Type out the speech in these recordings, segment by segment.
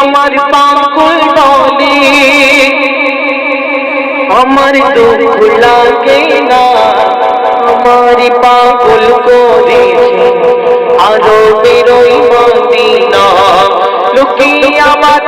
আমার পাগল ডলি আমার দুঃখ লাগে না আমার পাগল করেছে। আরও বেরোই মদিনা। লুকিয়ে আমার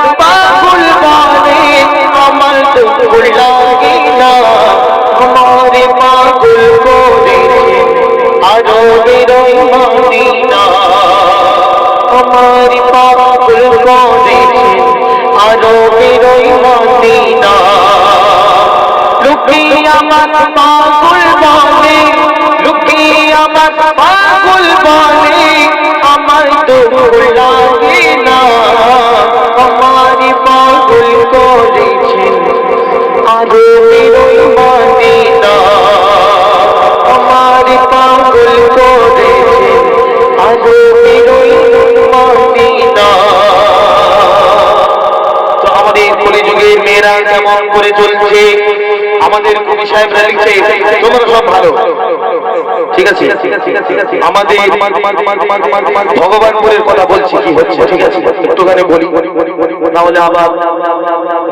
বেরোই মদিনা আমার পাগল মেয়েরা কেমন করে চলছে, আমাদের কবি সাহেবরা লিখছে সব ভালো। ঠিক আছে? আমাদের ভগবানপুরের কথা বলছি কি হচ্ছে, ঠিক আছে? একটুখানি বলি। তাহলে আবার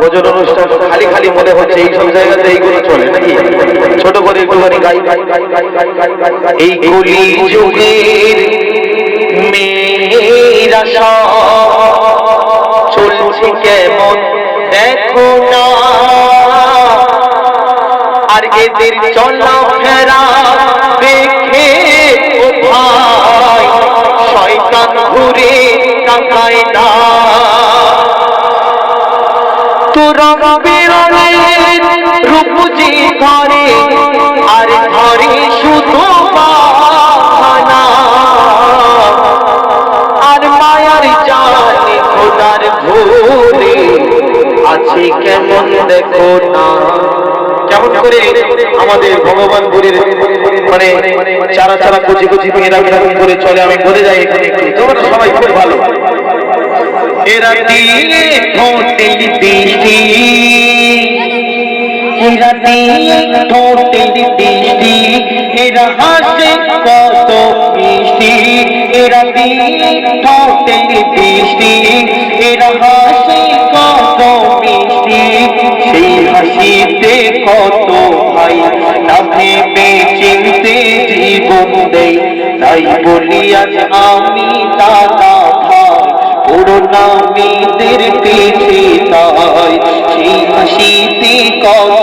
ভোজন অনুষ্ঠান খালি খালি মনে হচ্ছে এই সব জায়গাতে এইগুলো চলে নাকি? ছোট করে একটুখানি গাই। এই কলি যুগের মেয়েরা চলছে কেমন? দেখো না। আর এদের চলা ফেরা দেখে ভাই, শয়তান ঘুরে তাকায় না খোদার ভোরে আছে কেমন দেখো না। কেমন করে আমাদের ভগবান গুরির মানে চারা চারা কচি কচি মেয়েরা কেমন করে চলে আমি বলে যাই এখানে তোমরা সবাই খুব ভালো। এরা দিয়ে ঠোঁটে দৃষ্টি এরা দিয়ে ঠোঁটে দিয়ে দৃষ্টি এরা হাসে কত মিষ্টি। সেই হাসিতে কত ভাই, না ভেবে চিনতে জীবন দেই। তাই বলি, আজ আমি দাদা ভাই করোনা মেয়েদের পেছে তাই। সেই হাসিতে কত